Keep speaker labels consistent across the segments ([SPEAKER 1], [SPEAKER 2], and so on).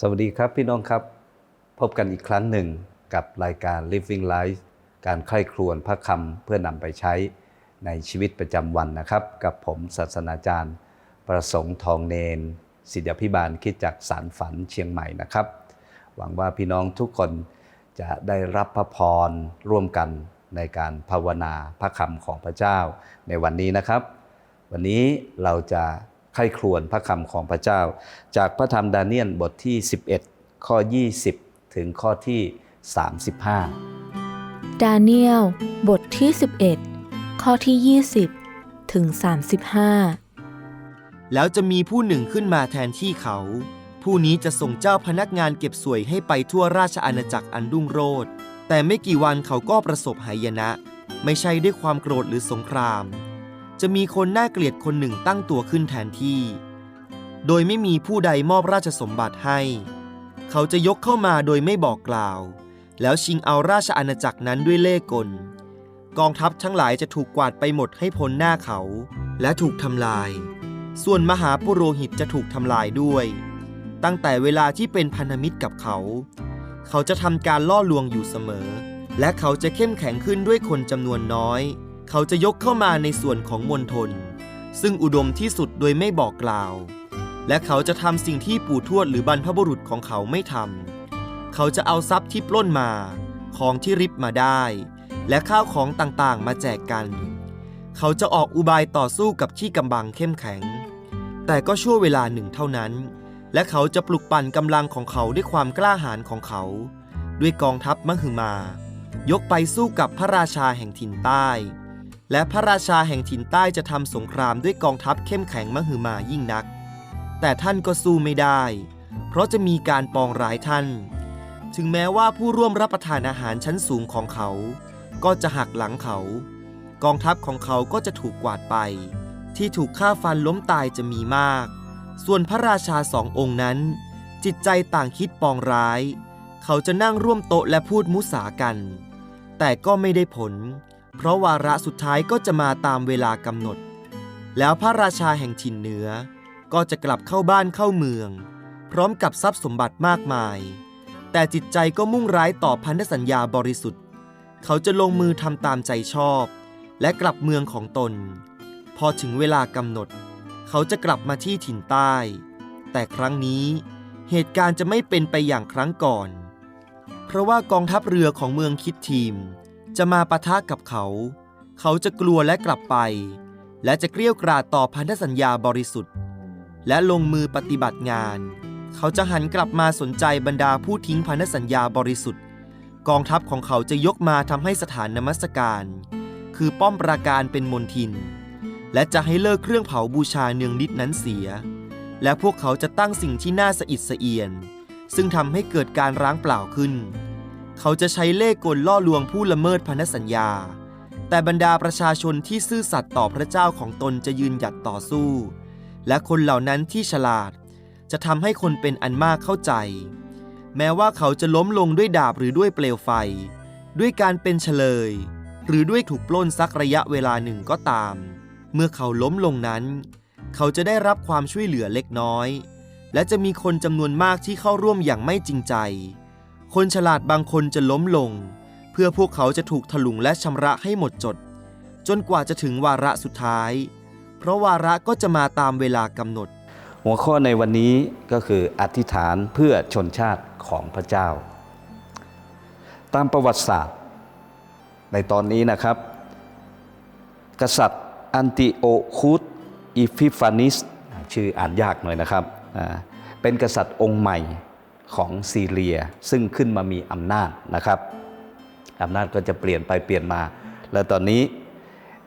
[SPEAKER 1] สวัสดีครับพี่น้องครับ พบกันอีกครั้งหนึ่งกับรายการ Living Life การใคร่ครวญพระคำเพื่อนำไปใช้ในชีวิตประจำวันนะครับ กับผมศาสนาจารย์ ประสงค์ทองเนนศิษยพิบาลคิดจากสารฝันเชียงใหม่นะครับ หวังว่าพี่น้องทุกคนจะได้รับพระพรร่วมกันในการภาวนาพระคำของพระเจ้าในวันนี้นะครับ วันนี้เราจะ ใคร่ครวญพระคำของพระเจ้า จากพระธรรมดาเนียลบทที่ 11 ข้อ 20 ถึงข้อที่ 35
[SPEAKER 2] ดาเนียลบทที่ 11 ข้อที่ 20 ถึง 35
[SPEAKER 3] แล้วจะมีผู้หนึ่งขึ้นมาแทนที่เขา ผู้นี้จะส่งเจ้าพนักงานเก็บสวยให้ไปทั่วราชอาณาจักรอันรุ่งโรจน์แต่ไม่กี่วันเขาก็ประสบหายนะ ไม่ใช่ด้วยความโกรธหรือสงคราม จะมีคนน่าเกลียดคนหนึ่งตั้งตัวขึ้นแทนที่ โดยไม่มีผู้ใดมอบราชสมบัติให้ เขาจะยกเข้ามาโดยไม่บอกกล่าว แล้วชิงเอาราชอาณาจักรนั้นด้วยเล่กล กองทัพทั้งหลายจะถูกกวาดไปหมดให้พ้นหน้าเขา และถูกทำลาย ส่วนมหาปุโรหิตจะถูกทำลายด้วย ตั้งแต่เวลาที่เป็นพันธมิตรกับเขา เขาจะทำการล่อลวงอยู่เสมอ และเขาจะเข้มแข็งขึ้นด้วยคนจำนวนน้อย เขาจะยกเข้ามาในส่วนของมณฑลซึ่งอุดมที่สุดโดยไม่บอกกล่าว และเขาจะทำสิ่งที่ปู่ทวดหรือบรรพบุรุษของเขาไม่ทำเขาจะเอาทรัพย์ที่ปล้นมา ของที่ริบมาได้ และข้าวของต่างๆ มาแจกกัน เขาจะออกอุบายต่อสู้กับที่กำบังเข้มแข็ง แต่ก็ชั่วเวลาหนึ่งเท่านั้น และเขาจะปลุกปั่นกำลังของเขาด้วยความกล้าหาญของเขา ด้วยกองทัพมหึมา ยกไปสู้กับพระราชาแห่งถิ่นใต้ และพระราชาแห่งถิ่นใต้จะทำสงครามด้วยกองทัพเข้มแข็งมหึมายิ่งนัก แต่ท่านก็สู้ไม่ได้ เพราะจะมีการปองร้ายท่าน ถึงแม้ว่าผู้ร่วมรับประทานอาหารชั้นสูงของเขา ก็จะหักหลังเขา กองทัพของเขาก็จะถูกกวาดไป ที่ถูกฆ่าฟันล้มตายจะมีมาก ส่วนพระราชาสององค์นั้น จิตใจต่างคิดปองร้าย เขาจะนั่งร่วมโต๊ะและพูดมุสากัน แต่ก็ไม่ได้ผลเเพราะวาระสุดท้ายก็จะมาตามเวลากำหนด แล้วพระราชาแห่งถิ่นเหนือ ก็จะกลับเข้าบ้านเข้าเมือง พร้อมกับทรัพย์สมบัติมากมาย แต่จิตใจก็มุ่งร้ายต่อพันธสัญญาบริสุทธิ์ เขาจะลงมือทำตามใจชอบ และกลับเมืองของตน พอถึงเวลากำหนด เขาจะกลับมาที่ถิ่นใต้ แต่ครั้งนี้เหตุการณ์จะไม่เป็นไปอย่างครั้งก่อน เพราะว่ากองทัพเรือของเมืองคิดทีม จะมาปะทะกับเขา เขาจะกลัวและกลับไป และจะเกลี้ยวกราดต่อพันธสัญญาบริสุทธิ์ และลงมือปฏิบัติงาน เขาจะหันกลับมาสนใจบรรดาผู้ทิ้งพันธสัญญาบริสุทธิ์ กองทัพของเขาจะยกมาทำให้สถานนมัสการ คือป้อมปราการเป็นมนทิน และจะให้เลิกเครื่องเผาบูชาเนืองนิดนั้นเสีย และพวกเขาจะตั้งสิ่งที่น่าสะอิดสะเอียน ซึ่งทำให้เกิดการร้างเปล่าขึ้น เขาจะใช้เล่กลล่อลวงผู้ละเมิดพันธสัญญา แต่บรรดาประชาชนที่ซื่อสัตย์ต่อพระเจ้าของตนจะยืนหยัดต่อสู้ และคนเหล่านั้นที่ฉลาด จะทำให้คนเป็นอันมากเข้าใจ แม้ว่าเขาจะล้มลงด้วยดาบหรือด้วยเปลวไฟ ด้วยการเป็นเฉลย หรือด้วยถูกปล้นสักระยะเวลาหนึ่งก็ตาม เมื่อเขาล้มลงนั้น เขาจะได้รับความช่วยเหลือเล็กน้อย และจะมีคนจำนวนมากที่เข้าร่วมอย่างไม่จริงใจ คนฉลาดบางคนจะล้มลง เพื่อพวกเขาจะถูกถลุงและชำระให้หมดจด จนกว่าจะถึงวาระสุดท้าย เพราะวาระก็จะมาตามเวลากำหนด
[SPEAKER 1] หัวข้อในวันนี้ก็คืออธิษฐานเพื่อชนชาติของพระเจ้า ตามประวัติศาสตร์ ในตอนนี้นะครับ กษัตริย์อันติโอคูสอีฟิฟานิสชื่ออ่านยากหน่อยนะครับอ่าเป็นกษัตริย์องค์ใหม่ ของซีเรีย ซึ่งขึ้นมามีอำนาจนะครับอำนาจก็จะเปลี่ยนไปเปลี่ยนมา แล้วตอนนี้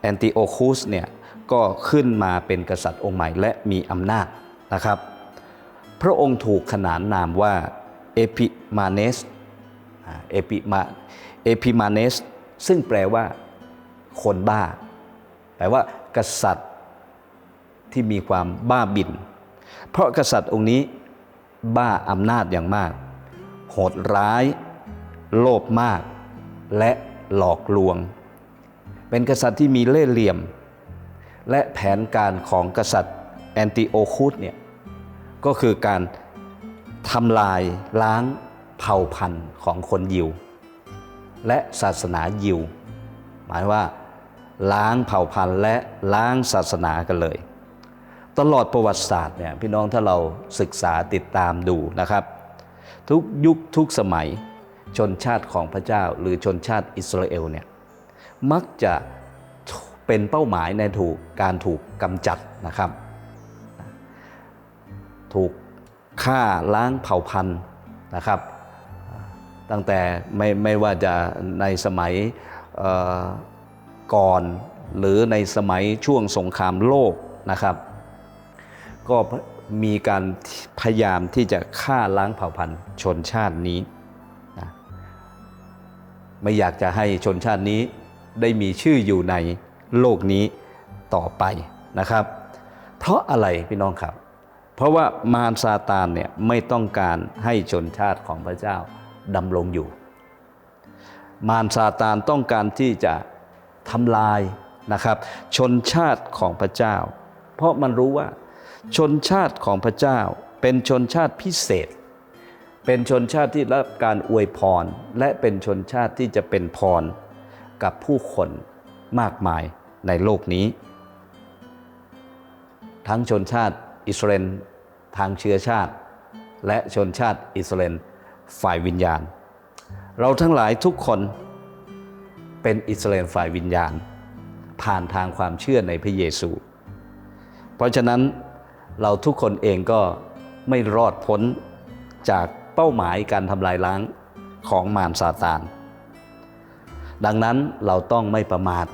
[SPEAKER 1] แอนติโอคูสเนี่ยก็ขึ้นมาเป็นกษัตริย์องค์ใหม่และมีอำนาจนะครับ พระองค์ถูกขนานนามว่าเอพิมาเนสเอพิมาเอพิมาเนสซึ่งแปลว่าคนบ้า แปลว่า กษัตริย์ที่มีความบ้าบิน เพราะกษัตริย์องค์นี้ บ้าอำนาจอย่างมาก โหดร้าย โลภมาก และหลอกลวง เป็นกษัตริย์ที่มีเล่ห์เหลี่ยม และแผนการของกษัตริย์แอนติโอคูสเนี่ยก็คือการทำลายล้างเผ่าพันธุ์ของคนยิว และศาสนายิว หมายว่าล้างเผ่าพันธุ์และล้างศาสนากันเลย ตลอดประวัติศาสตร์เนี่ยพี่น้องถ้าเราศึกษาติดตามดูนะครับ ทุกยุคทุกสมัยชนชาติของพระเจ้า หรือชนชาติอิสราเอลเนี่ยมักจะเป็นเป้าหมายในถูกการถูกกำจัดนะครับ ถูกฆ่าล้างเผ่าพันธุ์นะครับ ตั้งแต่ไม่ไม่ว่าจะในสมัยก่อนหรือในสมัยช่วงสงครามโลกนะครับ ก็มีการพยายามที่จะฆ่าล้างเผ่าพันธุ์ชนชาตินี้นะไม่อยากจะให้ชนชาตินี้ได้มีชื่ออยู่ในโลกนี้ต่อไปนะครับ เพราะอะไรพี่น้องครับ เพราะว่ามารซาตานเนี่ยไม่ต้องการให้ชนชาติของพระเจ้าดำรงอยู่ มารซาตานต้องการที่จะทำลายนะครับ ชนชาติของพระเจ้า เพราะมันรู้ว่า ชนชาติของพระเจ้า เป็นชนชาติพิเศษ เป็นชนชาติที่รับการอวยพร และเป็นชนชาติที่จะเป็นพร กับผู้คนมากมายในโลกนี้ ทั้งชนชาติอิสราเอลทางเชื้อชาติ และชนชาติอิสราเอลฝ่ายวิญญาณ เราทั้งหลายทุกคนเป็นอิสราเอลฝ่ายวิญญาณ ผ่านทางความเชื่อในพระเยซู เพราะฉะนั้น เราทุกคนเองก็ไม่รอดพ้นจากเป้าหมายการทำลายล้างของมารซาตาน ดังนั้นเราต้องไม่ประมาท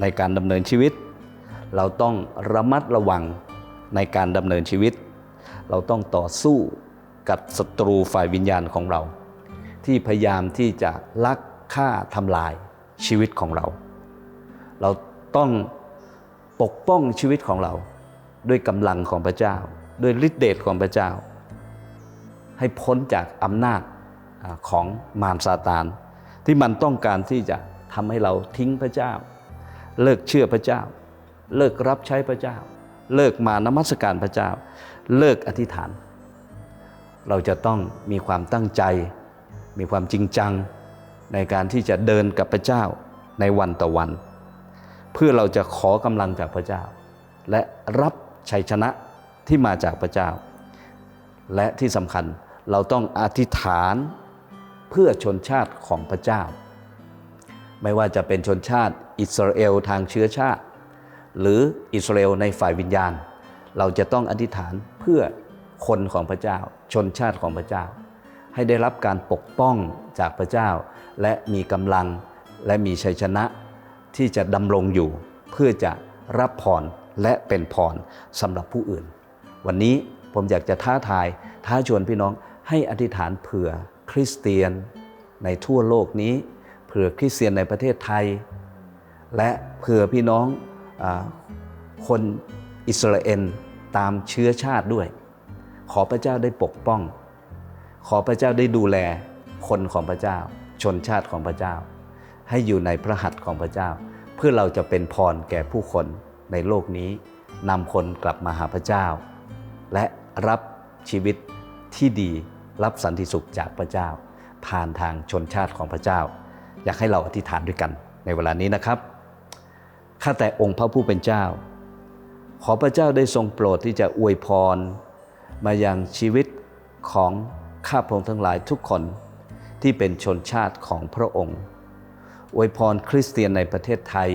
[SPEAKER 1] ในการดำเนินชีวิต เราต้องระมัดระวังในการดำเนินชีวิต เราต้องต่อสู้กับศัตรูฝ่ายวิญญาณของเรา ที่พยายามที่จะลักฆ่าทำลายชีวิตของเรา เราต้องปกป้องชีวิตของเรา ด้วยกำลังของพระเจ้า ด้วยฤทธิเดชของพระเจ้า ให้พ้นจากอำนาจของมารซาตาน ที่มันต้องการที่จะทำให้เราทิ้งพระเจ้า เลิกเชื่อพระเจ้า เลิกรับใช้พระเจ้า เลิกมานมัสการพระเจ้า เลิกอธิษฐาน เราจะต้องมีความตั้งใจ มีความจริงจังในการที่จะเดินกับพระเจ้าในวันต่อวัน เพื่อเราจะขอกำลังจากพระเจ้า และรับ ชัยชนะที่มาจากพระเจ้า และที่สำคัญเราต้องอธิษฐานเพื่อชนชาติของพระเจ้า ไม่ว่าจะเป็นชนชาติอิสราเอลทางเชื้อชาติ หรืออิสราเอลในฝ่ายวิญญาณ เราจะต้องอธิษฐานเพื่อคนของพระเจ้า ชนชาติของพระเจ้า ให้ได้รับการปกป้องจากพระเจ้า และมีกำลังและมีชัยชนะที่จะดำรงอยู่เพื่อจะรับพร และเป็นพรสำหรับผู้อื่น วันนี้ผมอยากจะท้าทาย ท้าชวนพี่น้องให้อธิษฐานเผื่อคริสเตียนในทั่วโลกนี้ เผื่อคริสเตียนในประเทศไทย และเผื่อพี่น้องอคนอิสราเอลตามเชื้อชาติด้วย ขอพระเจ้าได้ปกป้อง ขอพระเจ้าได้ดูแลคนของพระเจ้า ชนชาติของพระเจ้า ให้อยู่ในพระหัตถ์ของพระเจ้า เพื่อเราจะเป็นพรแก่ผู้คน ในโลกนี้นำคนกลับมาหาพระเจ้า และรับชีวิตที่ดีรับสันติสุขจากพระเจ้า ผ่านทางชนชาติของพระเจ้า อยากให้เราอธิษฐานด้วยกันในเวลานี้นะครับข้าแต่องค์พระผู้เป็นเจ้า ขอพระเจ้าได้ทรงโปรดที่จะอวยพร มายังชีวิตของข้าพงค์ทั้งหลายทุกคนที่เป็นชนชาติของพระองค์ อวยพรคริสเตียนในประเทศไทย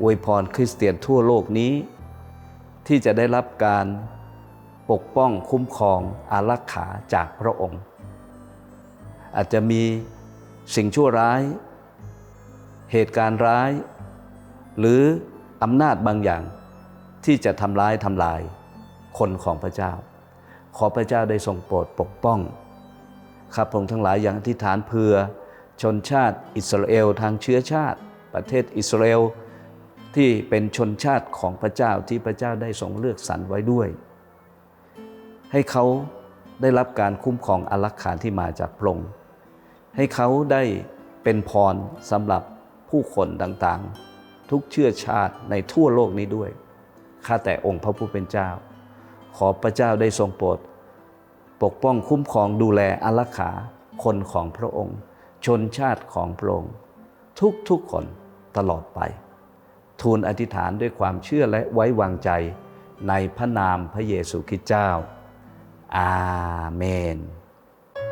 [SPEAKER 1] อวยพรคริสเตียนทั่วโลกนี้ ที่จะได้รับการปกป้องคุ้มครองอารักขาจากพระองค์ อาจจะมีสิ่งชั่วร้าย เหตุการณ์ร้าย หรืออำนาจบางอย่างที่จะทำร้ายทำลายคนของพระเจ้า ขอพระเจ้าได้ทรงโปรดปกป้องข้าพงทั้งหลายอย่างอธิษฐานเพื่อชนชาติอิสราเอล ทางเชื้อชาติ ประเทศอิสราเอล ที่เป็นชนชาติของพระเจ้าที่พระเจ้าได้ทรงเลือกสรรไว้ด้วย ให้เขาได้รับการคุ้มครองอารักขาที่มาจากพระองค์ให้เขาได้เป็นพรสำหรับผู้คนต่างๆ ทุกเชื้อชาติในทั่วโลกนี้ด้วยข้าแต่องค์พระผู้เป็นเจ้า ขอพระเจ้าได้ทรงโปรดปกป้องคุ้มครองดูแลอารักขาคนของพระองค์ ชนชาติของพระองค์ ทุกๆคนตลอดไป ทูลอธิษฐานด้วยความเชื่อและไว้วางใจในพระนามพระเยซูคริสต์เจ้า อาเมน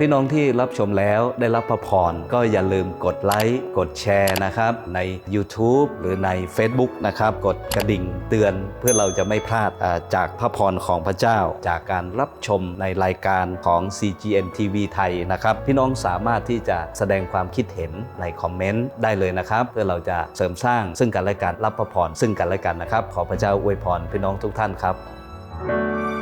[SPEAKER 1] พี่น้องที่รับชมแล้วได้รับพระพรก็อย่าลืมกดไลค์ กดแชร์นะครับ ใน YouTube หรือใน Facebook นะครับ กดกระดิ่งเตือนเพื่อเราจะไม่พลาดจากพระพรของพระเจ้า จากการรับชมในรายการของ CGN TV ไทยนะครับ พี่น้องสามารถที่จะแสดงความคิดเห็นในคอมเมนต์ได้เลยนะครับ เพื่อเราจะเสริมสร้างซึ่งกันและกันรับพระพรซึ่งกันและกันนะครับ ขอพระเจ้าอวยพรพี่น้องทุกท่านครับ